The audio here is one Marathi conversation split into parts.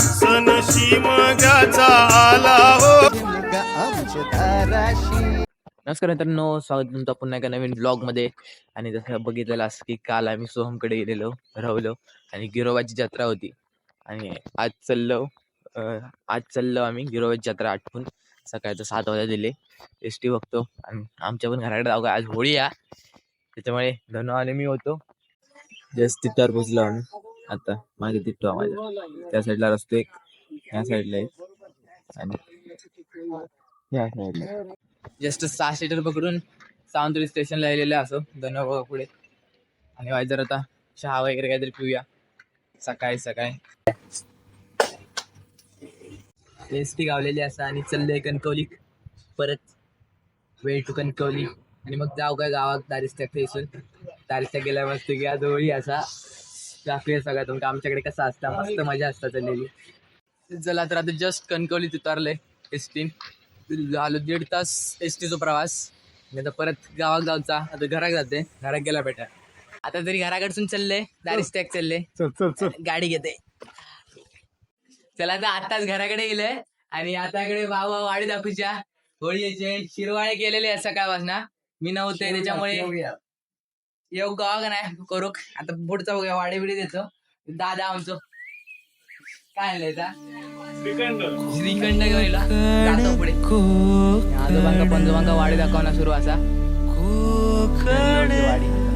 सनशी मगाचा आला हो. नमस्कार मित्रांनो स्वागत तुमचं पुन्हा एका नवीन ब्लॉगमध्ये आणि जसं बघितलेलं असं की काल आम्ही सोहमकडे गेलेलो राहलो. आणि गिरोबाची जत्रा होती. आणि आज चाललो अं, आज चाललो आम्ही गिरोबाची जत्रा आठवून सकाळचं सात वाजता दिले. एस टी बघतो. आणि आमच्या पण घराकडे जाऊ का? आज होळी या त्याच्यामुळे धनु आणि मी होतो. जस्ट तिथवर पोचलो आम्ही. आता मागे तिथतो माझ्या त्या साईडला रस्ते एक ह्या साईडला एक. आणि ह्या साईडला जस्ट सहा सीटर पकडून सावंतवाडी स्टेशनला आलेलं असो धन्यवाद पुढे. आणि वाय जर आता चहा वगैरे काहीतरी पिऊया. सकाळी सकाळी. एस टी गावलेली असं आणि चाललंय कणकवली. परत वेळ टू कणकवली. आणि मग जाऊ काय गावात दारिस्त्या फेसून दारिस्त्या गेल्या मस्त की होळी असा दाखवूया सगळ्या तुमका आमच्याकडे कसं असतं? मस्त मजा असतात चाललेली. चला तर आता जस्ट कणकवलीत उतारलंय एस टी झालो दीड तास एस टीचा प्रवास. आणि आता परत गावात जाऊचा. आता घरात जाते. घरात गेला बेटा. आता तरी घराकडसून चालले दारिस टॅक चालले गाडी घेते. चला आता आताच घराकडे गेलंय. आणि आताकडे वावा वाडी दाखवूच्या. होळीचे शिरवाळे केलेले आहे सकाळपासून. मी नव्हते त्याच्यामुळे येऊ गावा का नाही? करू. आता पुढचा बघूया वाडे बिडी देतो. दादा आमचं. काय? श्रीखंड घेऊन पुढे. आजोबांका पंजोबांका वाडी दाखवणार सुरू असा. वाडी.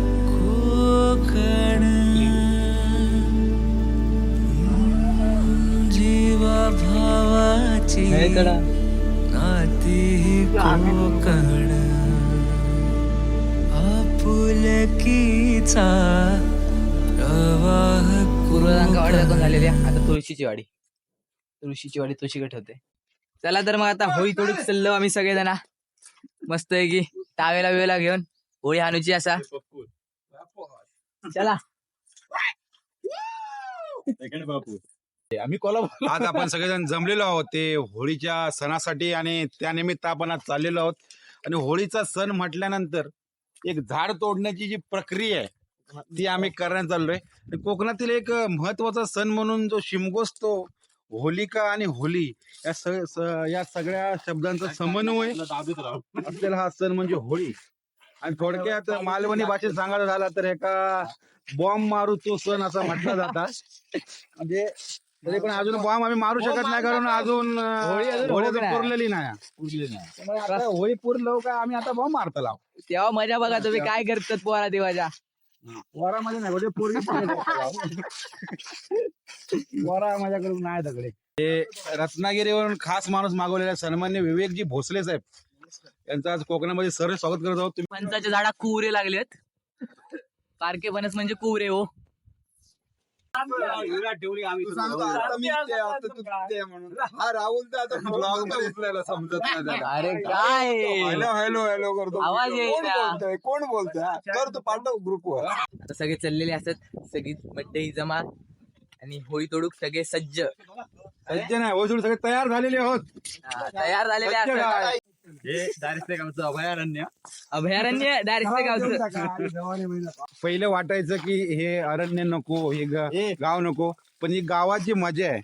जीवा भावाची. नाती कोकण. आपुलकीचा प्रवाह पूर्वजांका वाडी दाखवून झालेली आहे. आता तुळशीची वाडी. तुळशीची वाडी तुळशीकडे ठेवते चला तर मग आता होळी थोडी चाललो आम्ही सगळेजण. मस्त आहे की. टावेला वेळेला घेऊन होळी हाणूची असा. चला. आम्ही कोल्हापूर आज आपण सगळेजण जमलेलो आहोत. ते होळीच्या सणासाठी आणि त्यानिमित्त आपण आज चाललेलो आहोत. आणि होळीचा सण म्हटल्यानंतर एक झाड तोडण्याची जी प्रक्रिया आहे ती आम्ही करण्यात चाललोय. कोकणातील एक महत्त्वाचा सण म्हणून जो शिमगोत्सव होलिका आणि होली या स स- या सगळ्या शब्दांचा समन्वय असलेला हा सण म्हणजे होळी. आणि थोडक्यात मालवणी भाषेत सांगायचं झाला तर एका बॉम्ब मारू तो सण असा म्हटला जाता. म्हणजे तरी पण अजून बॉम्ब आम्ही मारू शकत नाही कारण अजून होळी अजून नाही. पुरलेली नाही. आता होळी पुरलो का आम्ही आता बॉम्ब मारता लाव. तेव्हा मजा बघा तुम्ही काय करतात पोरा देवाच्या. वरामध्ये नाही म्हणजे पूर्वी वरा माझ्याकडून नाही दगडे. हे रत्नागिरीवरून खास माणूस मागवलेला सन्मान्य विवेकजी भोसले साहेब. यांचं आज कोकणामध्ये सर स्वागत करत आहोत. तुम्ही फणसाच्या झाडा कुवरे लागलेत. पारके बनस म्हणजे कुवरे हो. हा राहुल तर आता ब्लॉगमध्ये उचलायला समजत नाही त्याला. अरे काय? हॅलो हॅलो हॅलो करतो आवाज कोण. बोलतोय? कोण बोलतोय? कर तू पाठव ग्रुपवर आता सगळे चाललेले असतात. सगळी मंडळी जमा आणि होळी तोडूक सगळे सज्ज. सज्ज नाही वसूल सगळे तयार झालेले आहोत. तयार झालेले सज्ज असतात काय? अभयारण्य. दारिस्ते गावचं. पहिलं वाटायचं की हे अरण्य नको हे ग- गाव नको पण ही गावाची मजा आहे.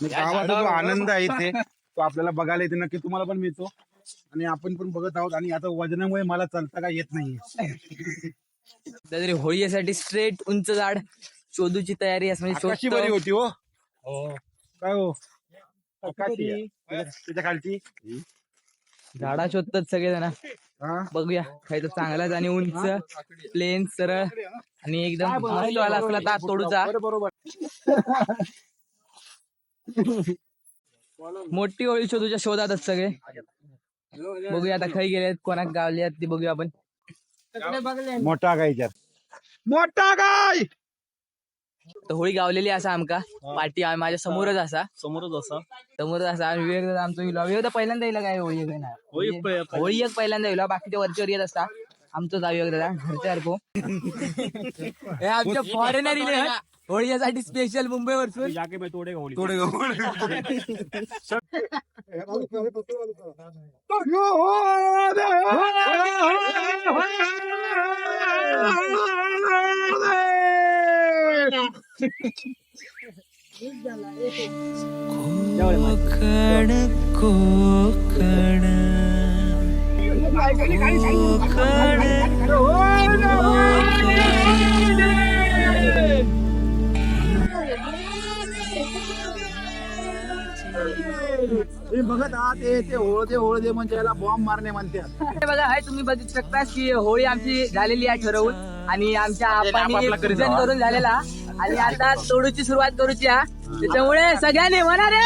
म्हणजे गावाचा जो आनंद आहे इथे तो आपल्याला बघायला येते नक्की तुम्हाला पण मिळतो. आणि आपण पण बघत आहोत आणि आता वजनामुळे मला चालता काय येत नाही. तरी होळीसाठी स्ट्रेट उंच झाड शोधूची तयारी असं म्हणजे कशी शोधतो. बरी होती हो. काय हो? आकाशी आहे. त्याच्या खालची. झाडा शोधतात सगळेजण. हा? बघूया. खायचं चांगलाच आणि उंच प्लेन सरळ आणि एकदम मस्त वाला असला ता तोडूचा बरोबर. मोठी होळी शोधूच्या शोधातच सगळे. बघूया आता खाई गेलेत कोणाक गावली आहेत ती बघूया आपण. मोठा गायच्यात मोठा गाय तर होळी गावलेली असा आमका. पाठी आ- माझ्या समोरच असा. समोरच असा. समोरच असा. विवेक दादा आमचं इला विवेक दादा पहिल्यांदा येईल काय होळी एक होळी एक पहिल्यांदा येईल बाकीच्या वरच्यावर येत असता. आमचंच विवेक दादा घरच्या सारखं हे. आमच्या फॉरेनर इले होळीसाठी स्पेशल मुंबई वरसून. थोडे कोकण कोकण बघत आहात ते ते होळदे होळदे म्हणजे याला बॉम्ब मारणे म्हणतात. हे बघा हाय तुम्ही बघू शकता की होळी आमची झालेली आहे ठरवून आणि आमच्या आपांनी पूजन करून झालेला. आणि आता तोडूची सुरुवात करूची हा. त्याच्यामुळे सगळ्यांनी म्हणा रे!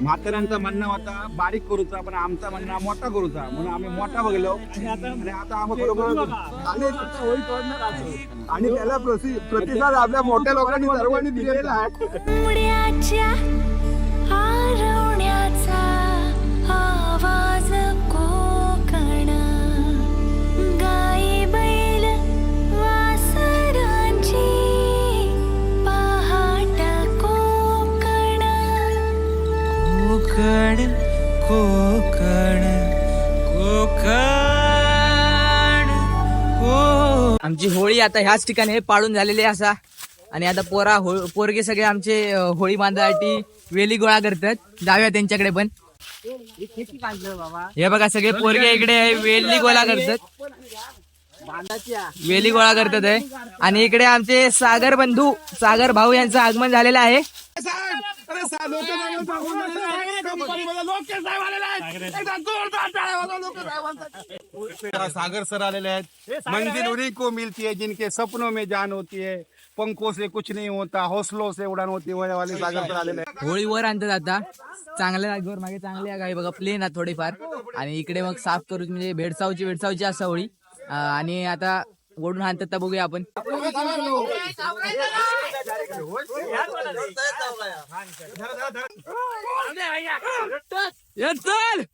म्हाताऱ्यांचं म्हणणं होता बारीक करूचा पण आमचा म्हणणं मोठा करूचा. म्हणून आम्ही मोठा बघलो आणि आता आम्ही आणि त्याला प्रति- प्रतिसाद आपल्या मोठ्या लोकांनी सर्वांनी दिलेला आहे. आता ह्याच ठिकाणी पाडून झालेले असा. आणि आता पोरा हो पोरगे सगळे आमचे होळी बांधायसाठी वेली गोळा करतात. जाऊया त्यांच्याकडे पण. हे बघा सगळे पोरगे इकडे वेली गोळा करतात. वेली गोळा करतात आहे. आणि इकडे आमचे सागर बंधू सागर भाऊ यांचं आगमन झालेलं आहे. सागर सर आलेले आहेत. मंजिल उन्हीं को मिलती है जिनके सपनों में जान होती है। पंखों से कुछ नहीं होता हौसलों से उड़ान होती है वह वाले सागर सर आलेले आहेत होळी वर आणतात आता. चांगल्या जागेवर मागे चांगल्या जागा आहे बघा प्लेन आहे थोडीफार. आणि इकडे मग साफ करू म्हणजे भेडसावची भेडसावची असा होळी. आणि आता ओढून आणतात तर बघूया आपण. चल.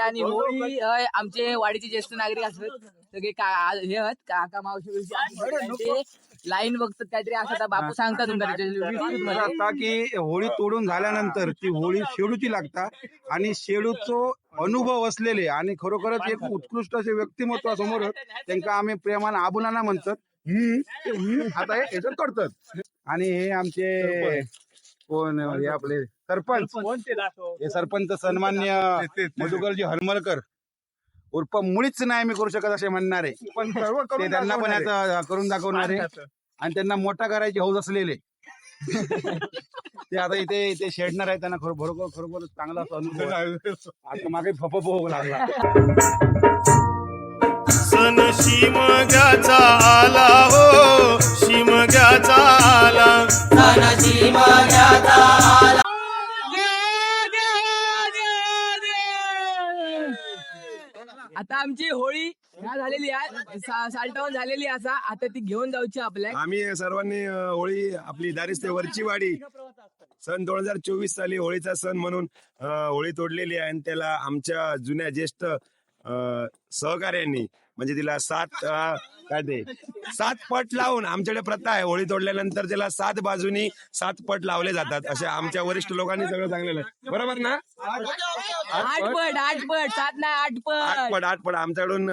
आणि होळी आमचे वाडीचे ज्येष्ठ नागरिक असतात. सगळे हे आहेत काका मावशी लाईन बघतात काहीतरी असं बापू सांगतात की होळी तोडून झाल्यानंतर ती होळी शेडूची लागता आणि शेडूचो अनुभव असलेले आणि खरोखरच एक उत्कृष्ट असे व्यक्तिमत्व समोर त्यांना आम्ही प्रेमानं आबुलाना म्हणतात. आता हे याच्यात करतात आणि हे आमचे कोण हे आपले सरपंच. हे सरपंच सन्मान्य मधुकरजी हरमलकर. उर्फ मुळीच नाही मी करू शकत असे म्हणणारे. पण सर्व त्यांना पण याचं करून दाखवणारे. आणि त्यांना मोठा करायची हौस असलेले. ते आता इथे इथे शेडणार आहे त्यांना खरो बरोबर खरोखर चांगला असा अनुभव आहे. आता मागे फप होऊ लागला. सण शिमग्याचा आला हो शिमग्याचा आला. आता आमची होळी ह्या झालेली आहे. साल्टावून झालेली असा. आता ती घेऊन जाऊची आपल्या आम्ही सर्वांनी अ, होळी आपली दारिस्ते वरची वाडी. सन दोन हजार चोवीस साली होळीचा सण म्हणून अ, होळी तोडलेली आहे. आणि त्याला आमच्या जुन्या ज्येष्ठ अ, सहकार्यांनी म्हणजे तिला सात काय ते सात पट लावून आमच्याकडे प्रथा आहे. होळी तोडल्यानंतर त्याला सात बाजूनी सात पट लावले जातात. असे आमच्या वरिष्ठ लोकांनी सगळं सांगलेलं आहे. बरोबर ना? आठ पट आठ पट सात नाही आठ आठ पट. पट आठ पट. आमच्याकडून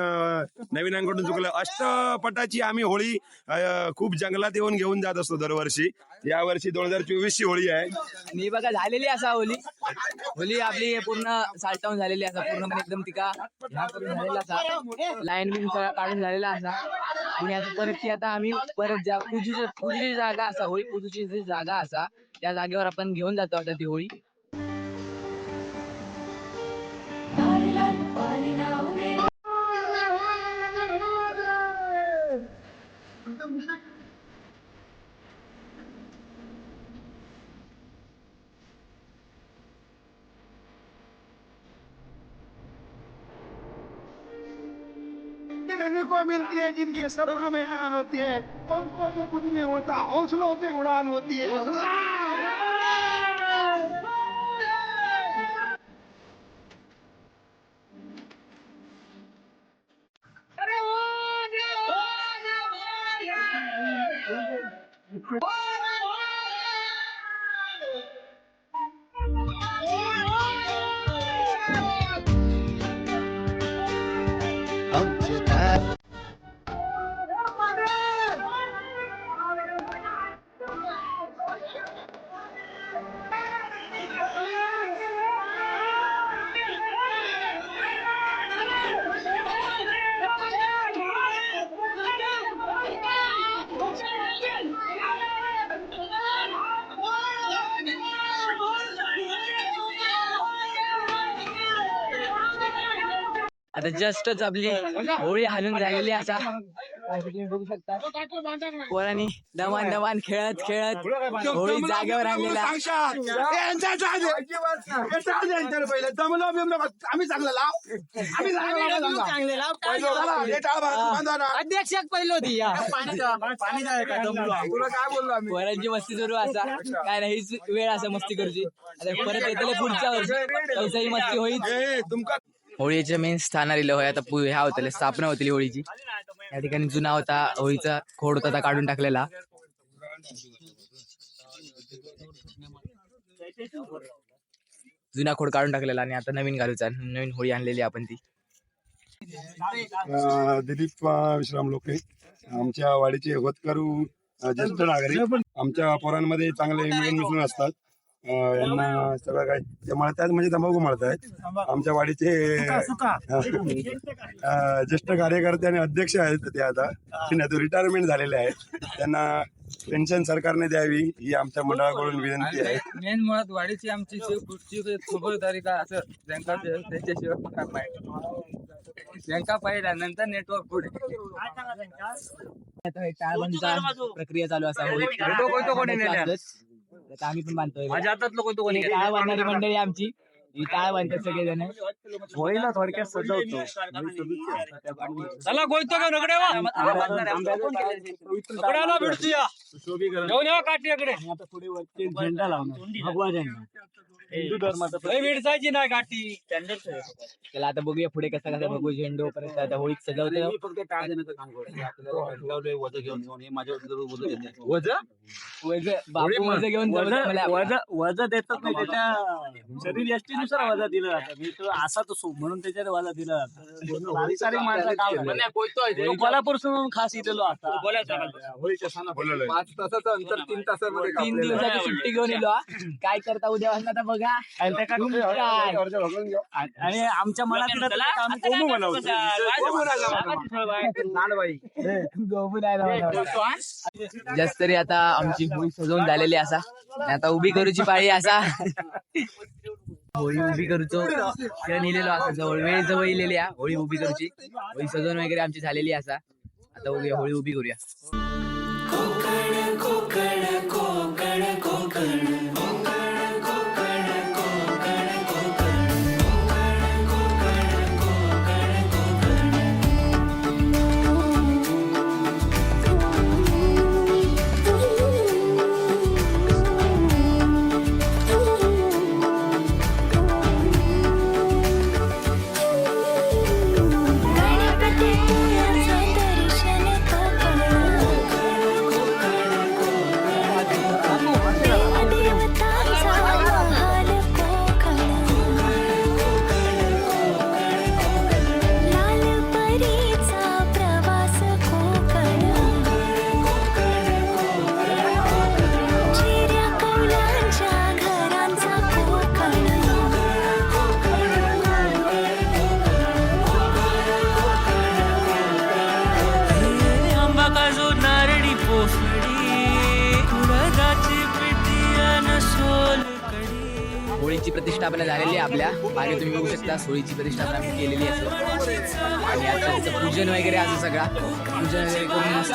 नवीनांकडून चुकलं. अष्टपटाची आम्ही होळी अं, खूप जंगलात येऊन घेऊन जात असतो दरवर्षी. या वर्षी दोन हजार चोवीस ची होळी आहे. आणि बघा झालेली असा होली होली आपली पूर्ण साल्टाऊन झालेली असा पूर्ण एकदम तिका ह्या करून झालेला असा. लाईन बिन सगळा काढून झालेला असा. आणि आता परत ती आता आम्ही परत ज्या पूजेची पूजेची जागा असा होळी पूजेची जी जागा असा त्या जागेवर आपण घेऊन जातो आता ती होळी. को मिलती है जिनके सपनों में जान होती है पंखों से कुछ नहीं होता हौसलों से उड़ान होती है। आता जस्टच आपली होळी हाणून झालेली असा बघू शकता पोरांनी दमान दमान खेळत खेळत होळी जागेवर आणलेला. अध्यक्ष पहिलं होती पोरांची मस्ती सुरू असा काय नाही हीच वेळ असा मस्ती करूची. आता परत येतले पुढच्या वर्षी. मस्ती होईल होळीचे मेन स्थान आलेलं होय. आता पु- ह्या होतले स्थापना होतली होळीची. या ठिकाणी जुना होता होळीचा खोड होता काढून टाकलेला. जुना खोड काढून टाकलेला आणि आता नवीन घालूचा. नवीन होळी आणलेली आपण ती. दिलीप विश्राम लोके. आमच्या वाडीचे होतकरू अं, ज्येष्ठ नागरिक. आमच्या पोरांमध्ये चांगले मिळून मिसळून असतात. यांना सगळं काय ते मळतात म्हणजे तंबाखू मळतायत. आमच्या वाडीचे अं, ज्येष्ठ कार्यकर्ते. आणि अध्यक्ष आहेत ते आता. रिटायरमेंट झालेले आहेत. त्यांना पेन्शन सरकारने द्यावी ही आमच्या मंडळाकडून विनंती आहे. मेन मुळात वाढीची आमची खबरदारी काय असं बँका त्याच्याशिवाय बँका पाहिल्या नंतर नेटवर्क पुढे. प्रक्रिया चालू असा आता आम्ही पण बांधतोय माझ्या हातात कोणतं कोणी टाळ बांधणारी मंडळी आमची? ही टाळ बांधतात सगळेजण? होळीला थोडक्यात सजवतो. चला गोयतो का? नगडे नगड्याला भेटूया. घेऊन या काठीकडे झेंडा लावणार. भगवा झेंडा. हिंदू धर्माचा भेटसायची नाही काठी त्याला आता बघूया पुढे कसा कसा बघू झेंडू परत आता होळीत सजवतो. फक्त टाळ देण्याचं काम करतो वज घेऊन घेऊन हे माझ्या वज घेते वज? वज? बापू वज घेऊन जमलं मला वज वज देतात नाही त्याच्या शरीर यष्टीनुसार वजा दिलं. जातं मी तो असा तो सो- म्हणून त्याच्यात वजा दिलं. जातं बारीक सारीक माणसं काम करतात. तो कोल्हापूरसून खास इलेलो आता. होळीच्या सणात पाच तासाचं अंतर तीन तासामध्ये तीन दिवसाची सुट्टी घेऊन येलो हा. काय करता उद्या? वाजता आता बघा आणि त्या का- काय? आणि आमच्या मनात आम्ही कोमू बनवतो गहू नाही लावला. जास्त तरी आता आमची होळी सजवून झालेली असा. आणि आता उभी करूची पाळी असा. होळी उभी करूचो. किंवा नेलेलो असा जवळ. वेळ जवळ इलेली आहे. होळी उभी करूची. होळी सजवून वगैरे आमची झालेली असा. आता बघूया होळी उभी करूया. गणपतीपुळ्याचं सोळीची प्रतिष्ठापना झालेली आहे आपल्या. आणि तुम्ही बघू शकता सोळीची प्रतिष्ठापना आम्ही केलेली असो आणि आता त्याचं पूजन वगैरे असं सगळा. पूजन वगैरे करून मस्त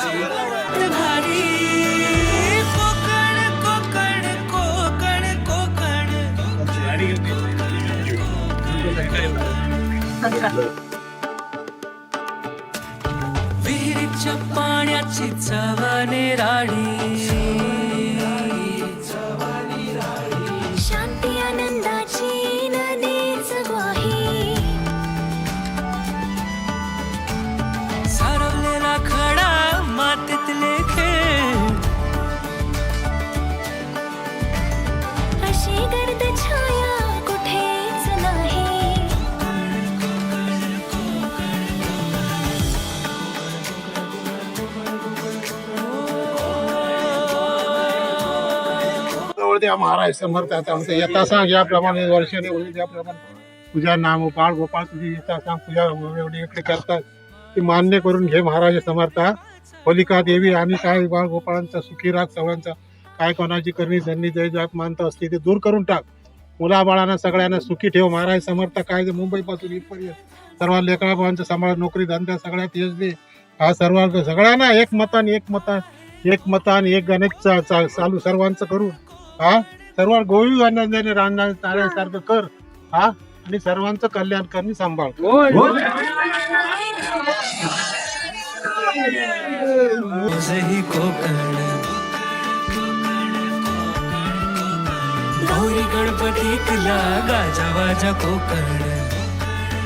कोकण कोकण विहिरीच्या पाण्याची चवाने राणी. त्या महाराज समर्थ आता आमचं यथा सांग याप्रमाणे वर्षाने होईल त्याप्रमाणे तुझ्या नाम बाळ गोपाळ तुझी येता सांग पूजा एवढी इकडे करतात. ती मान्य करून घे महाराज समर्थ. होलिका देवी आणि काय बाळ गोपाळांचा सुखी राग सगळ्यांचा काय कोणाची करणी धन्नी जय जात मानत असते ते दूर करून टाक. मुलाबाळांना सगळ्यांना सुखी ठेव महाराज समर्थ. काय मुंबईपासून इथपर्यंत? सर्व लेकराबाळांचा सांभाळ नोकरी धंदा सगळ्यात यश दे. हा सर्व सगळ्यांना एक मतान एक मतान एक मतान एक गणित चा- चा- चालू सर्वांचं करून हा? सर्व गोवी आनंदाने राहणार ताऱ्यासारखं कर. हा? आणि सर्वांचं कल्याण करणे सांभाळ. गणपती कोकण गाजा वाजा कोकण.